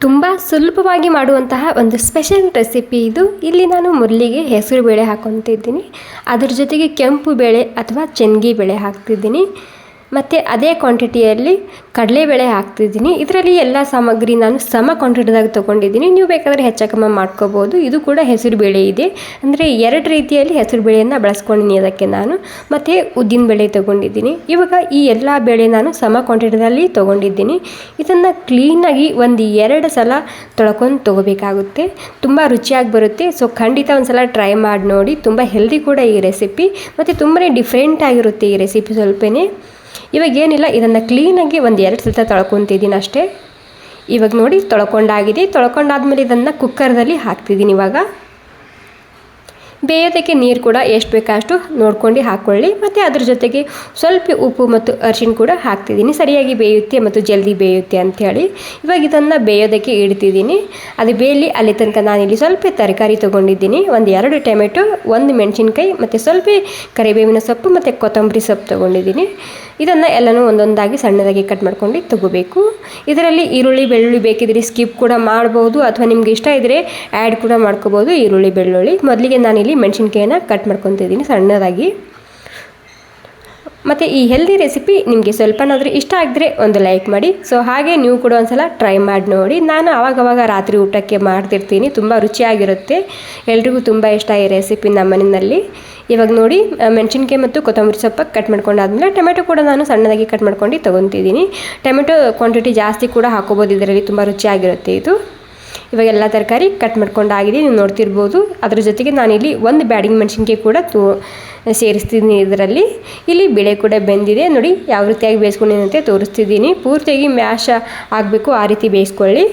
ತುಂಬ ಸುಲಭವಾಗಿ ಮಾಡುವಂತಹ ಒಂದು ಸ್ಪೆಷಲ್ ರೆಸಿಪಿ ಇದು. ಇಲ್ಲಿ ನಾನು ಮೊದಲಿಗೆ ಹೆಸರು ಬೇಳೆ ಹಾಕೊತಿದ್ದೀನಿ. ಅದ್ರ ಜೊತೆಗೆ ಕೆಂಪು ಬೇಳೆ ಅಥವಾ ಚೆನ್ಗಿ ಬೇಳೆ ಹಾಕ್ತಿದ್ದೀನಿ. ಮತ್ತು ಅದೇ ಕ್ವಾಂಟಿಟಿಯಲ್ಲಿ ಕಡಲೆಬೇಳೆ ಹಾಕ್ತಿದ್ದೀನಿ. ಇದರಲ್ಲಿ ಎಲ್ಲ ಸಾಮಗ್ರಿ ನಾನು ಸಮ ಕ್ವಾಂಟಿಟಿದಾಗ ತೊಗೊಂಡಿದ್ದೀನಿ. ನೀವು ಬೇಕಾದರೆ ಹೆಚ್ಚಕಮ್ಮ ಮಾಡ್ಕೋಬೋದು. ಇದು ಕೂಡ ಹೆಸರು ಬೇಳೆ ಇದೆ. ಅಂದರೆ ಎರಡು ರೀತಿಯಲ್ಲಿ ಹೆಸರು ಬೇಳೆಯನ್ನು ಬಳಸ್ಕೊಂಡಿನಿ ಅದಕ್ಕೆ ನಾನು. ಮತ್ತು ಉದ್ದಿನ ಬೇಳೆ ತೊಗೊಂಡಿದ್ದೀನಿ. ಇವಾಗ ಈ ಎಲ್ಲ ಬೇಳೆ ನಾನು ಸಮ ಕ್ವಾಂಟಿಟಿದಲ್ಲಿ ತೊಗೊಂಡಿದ್ದೀನಿ. ಇದನ್ನು ಕ್ಲೀನಾಗಿ ಒಂದು ಎರಡು ಸಲ ತೊಳ್ಕೊಂಡು ತೊಗೋಬೇಕಾಗುತ್ತೆ. ತುಂಬ ರುಚಿಯಾಗಿ ಬರುತ್ತೆ. ಸೊ ಖಂಡಿತ ಒಂದು ಸಲ ಟ್ರೈ ಮಾಡಿ ನೋಡಿ. ತುಂಬ ಹೆಲ್ದಿ ಕೂಡ ಈ ರೆಸಿಪಿ ಮತ್ತು ತುಂಬಾ ಡಿಫ್ರೆಂಟ್ ಆಗಿರುತ್ತೆ ಈ ರೆಸಿಪಿ ಸ್ವಲ್ಪನೇ. ಇವಾಗ ಏನಿಲ್ಲ, ಇದನ್ನು ಕ್ಲೀನಾಗಿ ಒಂದು ಎರಡು ಸಲ ತೊಳ್ಕೊತಿದ್ದೀನಿ ಅಷ್ಟೇ. ಇವಾಗ ನೋಡಿ ತೊಳ್ಕೊಂಡಾಗಿದೆ, ತೊಳ್ಕೊಂಡಾದ್ಮೇಲೆ ಇದನ್ನು ಕುಕ್ಕರ್ದಲ್ಲಿ ಹಾಕ್ತಿದ್ದೀನಿ ಇವಾಗ. ಬೇಯೋದಕ್ಕೆ ನೀರು ಕೂಡ ಎಷ್ಟು ಬೇಕಷ್ಟು ನೋಡ್ಕೊಂಡು ಹಾಕ್ಕೊಳ್ಳಿ ಮತ್ತು ಅದ್ರ ಜೊತೆಗೆ ಸ್ವಲ್ಪ ಉಪ್ಪು ಮತ್ತು ಅರಿಶಿನ ಕೂಡ ಹಾಕ್ತಿದ್ದೀನಿ. ಸರಿಯಾಗಿ ಬೇಯುತ್ತೆ ಮತ್ತು ಜಲ್ದಿ ಬೇಯುತ್ತೆ ಅಂಥೇಳಿ ಇವಾಗ ಇದನ್ನು ಬೇಯೋದಕ್ಕೆ ಇಡ್ತಿದ್ದೀನಿ. ಅದು ಬೇಯಲಿ, ಅಲ್ಲಿ ತನಕ ನಾನಿಲ್ಲಿ ಸ್ವಲ್ಪ ತರಕಾರಿ ತೊಗೊಂಡಿದ್ದೀನಿ. ಒಂದು ಎರಡು ಟೊಮೆಟೊ, ಒಂದು ಮೆಣಸಿನ್ಕಾಯಿ ಮತ್ತು ಸ್ವಲ್ಪ ಕರಿಬೇವಿನ ಸೊಪ್ಪು ಮತ್ತು ಕೊತ್ತಂಬರಿ ಸೊಪ್ಪು ತೊಗೊಂಡಿದ್ದೀನಿ. ಇದನ್ನು ಎಲ್ಲನೂ ಒಂದೊಂದಾಗಿ ಸಣ್ಣದಾಗಿ ಕಟ್ ಮಾಡ್ಕೊಂಡು ತಗೋಬೇಕು. ಇದರಲ್ಲಿ ಈರುಳ್ಳಿ, ಬೆಳ್ಳುಳ್ಳಿ ಬೇಕಿದ್ರೆ ಸ್ಕಿಪ್ ಕೂಡ ಮಾಡ್ಬೋದು. ಅಥವಾ ನಿಮ್ಗೆ ಇಷ್ಟ ಇದ್ದರೆ ಆ್ಯಡ್ ಕೂಡ ಮಾಡ್ಕೋಬೋದು ಈರುಳ್ಳಿ, ಬೆಳ್ಳುಳ್ಳಿ. ಮೊದಲಿಗೆ ನಾನಿಲ್ಲಿ ಮೆಣಸಿನ್ಕಾಯಿನ ಕಟ್ ಮಾಡ್ಕೊತಿದ್ದೀನಿ ಸಣ್ಣದಾಗಿ. ಮತ್ತು ಈ ಹೆಲ್ದಿ ರೆಸಿಪಿ ನಿಮಗೆ ಸ್ವಲ್ಪನಾದರೂ ಇಷ್ಟ ಆಗಿದ್ರೆ ಒಂದು ಲೈಕ್ ಮಾಡಿ. ಸೊ ಹಾಗೆ ನೀವು ಕೂಡ ಒಂದ್ಸಲ ಟ್ರೈ ಮಾಡಿ ನೋಡಿ. ನಾನು ಆವಾಗವಾಗ ರಾತ್ರಿ ಊಟಕ್ಕೆ ಮಾಡ್ತಿರ್ತೀನಿ. ತುಂಬ ರುಚಿಯಾಗಿರುತ್ತೆ. ಎಲ್ರಿಗೂ ತುಂಬ ಇಷ್ಟ ಈ ರೆಸಿಪಿ ನಮ್ಮ ಮನೆಯಲ್ಲಿ. ಇವಾಗ ನೋಡಿ ಮೆಣಸಿನ್ಕಾಯಿ ಮತ್ತು ಕೊತ್ತಂಬರಿ ಸೊಪ್ಪು ಕಟ್ ಮಾಡ್ಕೊಂಡಾದ್ಮೇಲೆ ಟೊಮೆಟೊ ಕೂಡ ನಾನು ಸಣ್ಣದಾಗಿ ಕಟ್ ಮಾಡ್ಕೊಂಡು ತೊಗೊತಿದ್ದೀನಿ. ಟೊಮೆಟೊ ಕ್ವಾಂಟಿಟಿ ಜಾಸ್ತಿ ಕೂಡ ಹಾಕೋಬೋದು ಇದರಲ್ಲಿ ತುಂಬ ರುಚಿಯಾಗಿರುತ್ತೆ ಇದು. ಇವಾಗ ಎಲ್ಲ ತರಕಾರಿ ಕಟ್ ಮಾಡ್ಕೊಂಡಾಗಿದೆ ನೀವು ನೋಡ್ತಿರ್ಬೋದು. ಅದ್ರ ಜೊತೆಗೆ ನಾನಿಲ್ಲಿ ಒಂದು ಬ್ಯಾಡಿಂಗ್ ಮೆಣಸಿನ್ಕಾಯಿ ಕೂಡ ತೋ ಸೇರಿಸ್ತಿದ್ದೀನಿ ಇದರಲ್ಲಿ. ಇಲ್ಲಿ ಬೆಳೆ ಕೂಡ ಬೆಂದಿದೆ. ನೋಡಿ, ಯಾವ ರೀತಿಯಾಗಿ ಬೇಯಿಸ್ಕೊಂಡಿನಂತೆ ತೋರಿಸ್ತಿದ್ದೀನಿ. ಪೂರ್ತಿಯಾಗಿ ಮ್ಯಾಶ ಆಗಬೇಕು ಆ ರೀತಿ ಬೇಯಿಸ್ಕೊಳ್ಳಿ.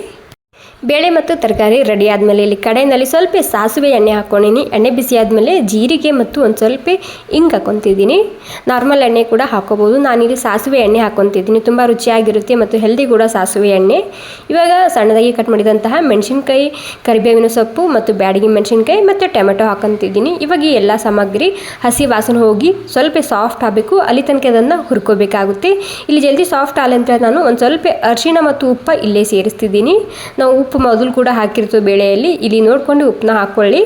ಬೇಳೆ ಮತ್ತು ತರಕಾರಿ ರೆಡಿ ಆದಮೇಲೆ ಇಲ್ಲಿ ಕಡೆಯಲ್ಲಿ ಸ್ವಲ್ಪ ಸಾಸಿವೆ ಎಣ್ಣೆ ಹಾಕ್ಕೊಂಡಿನಿ. ಎಣ್ಣೆ ಬಿಸಿ ಆದಮೇಲೆ ಜೀರಿಗೆ ಮತ್ತು ಒಂದು ಸ್ವಲ್ಪ ಹಿಂಗೆ ಹಾಕ್ಕೊತಿದ್ದೀನಿ. ನಾರ್ಮಲ್ ಎಣ್ಣೆ ಕೂಡ ಹಾಕ್ಕೋಬೋದು. ನಾನಿಲ್ಲಿ ಸಾಸಿವೆ ಎಣ್ಣೆ ಹಾಕ್ಕೊತಿದ್ದೀನಿ. ತುಂಬ ರುಚಿಯಾಗಿರುತ್ತೆ ಮತ್ತು ಹೆಲ್ದಿ ಕೂಡ ಸಾಸಿವೆ ಎಣ್ಣೆ. ಇವಾಗ ಸಣ್ಣದಾಗಿ ಕಟ್ ಮಾಡಿದಂತಹ ಮೆಣಸಿನ್ಕಾಯಿ, ಕರಿಬೇವಿನ ಸೊಪ್ಪು ಮತ್ತು ಬ್ಯಾಡಗಿ ಮೆಣಸಿನ್ಕಾಯಿ ಮತ್ತು ಟೊಮೆಟೊ ಹಾಕೊತಿದ್ದೀನಿ ಇವಾಗ ಈ ಎಲ್ಲ ಸಾಮಗ್ರಿ ಹಸಿ ವಾಸನೆ ಹೋಗಿ ಸ್ವಲ್ಪ ಸಾಫ್ಟ್ ಆಗಬೇಕು. ಅಲ್ಲಿ ತನಕ ಅದನ್ನು ಹುರ್ಕೋಬೇಕಾಗುತ್ತೆ. ಇಲ್ಲಿ ಜಲ್ದಿ ಸಾಫ್ಟ್ ಆಲಂತ ನಾನು ಒಂದು ಸ್ವಲ್ಪ ಅರಿಶಿಣ ಮತ್ತು ಉಪ್ಪು ಇಲ್ಲೇ ಸೇರಿಸ್ತಿದ್ದೀನಿ. ನಾವು ಉಪ್ಪು ಮೊದಲು ಕೂಡ ಹಾಕಿರ್ತೀವಿ ಬೇಳೆಯಲ್ಲಿ. ಇಲ್ಲಿ ನೋಡಿಕೊಂಡು ಉಪ್ಪನ್ನ ಹಾಕ್ಕೊಳ್ಳಿ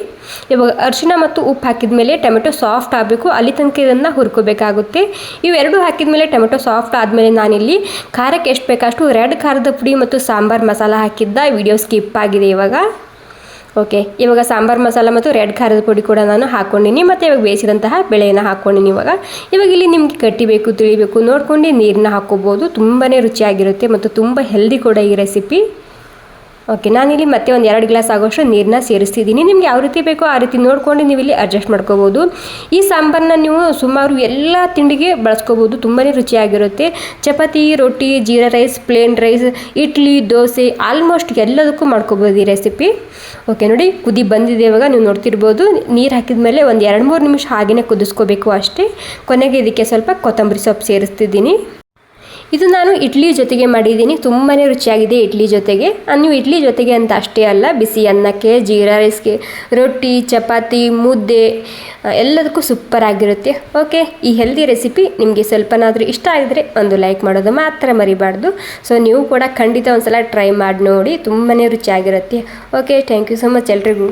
ಇವಾಗ ಅರಿಶಿಣ ಮತ್ತು ಉಪ್ಪು ಹಾಕಿದ ಮೇಲೆ ಟೊಮೆಟೊ ಸಾಫ್ಟ್ ಆಗಬೇಕು. ಅಲ್ಲಿ ತನಕ ಇದನ್ನು ಹುರ್ಕೋಬೇಕಾಗುತ್ತೆ. ಇವೆರಡು ಹಾಕಿದ ಮೇಲೆ ಟೊಮೆಟೊ ಸಾಫ್ಟ್ ಆದಮೇಲೆ ನಾನಿಲ್ಲಿ ಖಾರಕ್ಕೆ ಎಷ್ಟು ಬೇಕಷ್ಟು ರೆಡ್ ಖಾರದ ಪುಡಿ ಮತ್ತು ಸಾಂಬಾರು ಮಸಾಲ ಹಾಕಿದ್ದ ವಿಡಿಯೋ ಸ್ಕಿಪ್ ಆಗಿದೆ ಇವಾಗ. ಓಕೆ, ಇವಾಗ ಸಾಂಬಾರು ಮಸಾಲ ಮತ್ತು ರೆಡ್ ಖಾರದ ಪುಡಿ ಕೂಡ ನಾನು ಹಾಕ್ಕೊಂಡಿನಿ ಮತ್ತು ಇವಾಗ ಬೇಯಿಸಿದಂತಹ ಬೆಳೆಯನ್ನು ಹಾಕ್ಕೊಂಡಿನಿ ಇವಾಗ. ಇವಾಗ ಇಲ್ಲಿ ನಿಮಗೆ ಕಟ್ಟಿಬೇಕು ತಿಳಿಬೇಕು, ನೋಡ್ಕೊಂಡು ನೀರನ್ನ ಹಾಕ್ಕೋಬೋದು ತುಂಬಾ ರುಚಿಯಾಗಿರುತ್ತೆ ಮತ್ತು ತುಂಬ ಹೆಲ್ದಿ ಕೂಡ ಈ ರೆಸಿಪಿ ಓಕೆ ನಾನಿಲ್ಲಿ ಮತ್ತೆ ಒಂದು ಎರಡು ಗ್ಲಾಸ್ ಆಗೋಷ್ಟು ನೀರನ್ನ ಸೇರಿಸ್ತಿದ್ದೀನಿ. ನಿಮ್ಗೆ ಯಾವ ರೀತಿ ಬೇಕೋ ಆ ರೀತಿ ನೋಡ್ಕೊಂಡು ನೀವು ಇಲ್ಲಿ ಅಡ್ಜಸ್ಟ್ ಮಾಡ್ಕೋಬೋದು. ಈ ಸಾಂಬಾರನ್ನ ನೀವು ಸುಮಾರು ಎಲ್ಲ ತಿಂಡಿಗೆ ಬಳಸ್ಕೋಬೋದು. ತುಂಬಾ ರುಚಿಯಾಗಿರುತ್ತೆ. ಚಪಾತಿ, ರೊಟ್ಟಿ, jeera rice plain rice, idli, dosa almost ಎಲ್ಲದಕ್ಕೂ ಮಾಡ್ಕೋಬೋದು ಈ ರೆಸಿಪಿ ಓಕೆ ನೋಡಿ, ಕುದಿ ಬಂದಿದೆ ಇವಾಗ. ನೀವು ನೋಡ್ತಿರ್ಬೋದು, ನೀರು ಹಾಕಿದ ಮೇಲೆ ಒಂದು ಎರಡು ಮೂರು ನಿಮಿಷ ಹಾಗೆಯೇ ಕುದಿಸ್ಕೋಬೇಕು ಅಷ್ಟೇ. ಕೊನೆಗೆ ಇದಕ್ಕೆ ಸ್ವಲ್ಪ ಕೊತ್ತಂಬರಿ ಸೊಪ್ಪು ಸೇರಿಸ್ತಿದ್ದೀನಿ. ಇದು ನಾನು ಇಡ್ಲಿ ಜೊತೆಗೆ ಮಾಡಿದ್ದೀನಿ. ತುಂಬಾ ರುಚಿಯಾಗಿದೆ ಇಡ್ಲಿ ಜೊತೆಗೆ. ನೀವು ಇಡ್ಲಿ ಜೊತೆಗೆ ಅಂತ ಅಷ್ಟೇ ಅಲ್ಲ, ಬಿಸಿ ಅನ್ನಕ್ಕೆ, ಜೀರಾ ರೈಸ್ಗೆ, ರೊಟ್ಟಿ, ಚಪಾತಿ, ಮುದ್ದೆ ಎಲ್ಲದಕ್ಕೂ ಸೂಪರ್ ಆಗಿರುತ್ತೆ. ಓಕೆ ಈ ಹೆಲ್ದಿ ರೆಸಿಪಿ ನಿಮಗೆ ಸ್ವಲ್ಪನಾದರೂ ಇಷ್ಟ ಆಗಿದ್ರೆ ಒಂದು ಲೈಕ್ ಮಾಡೋದು ಮಾತ್ರ ಮರಿಬಾರ್ದು. ಸೊ ನೀವು ಕೂಡ ಖಂಡಿತ ಒಂದು ಸಲ ಟ್ರೈ ಮಾಡಿ ನೋಡಿ ತುಂಬಾ ರುಚಿಯಾಗಿರುತ್ತೆ. Okay thank you so much ಎಲ್ರಿಗೂ.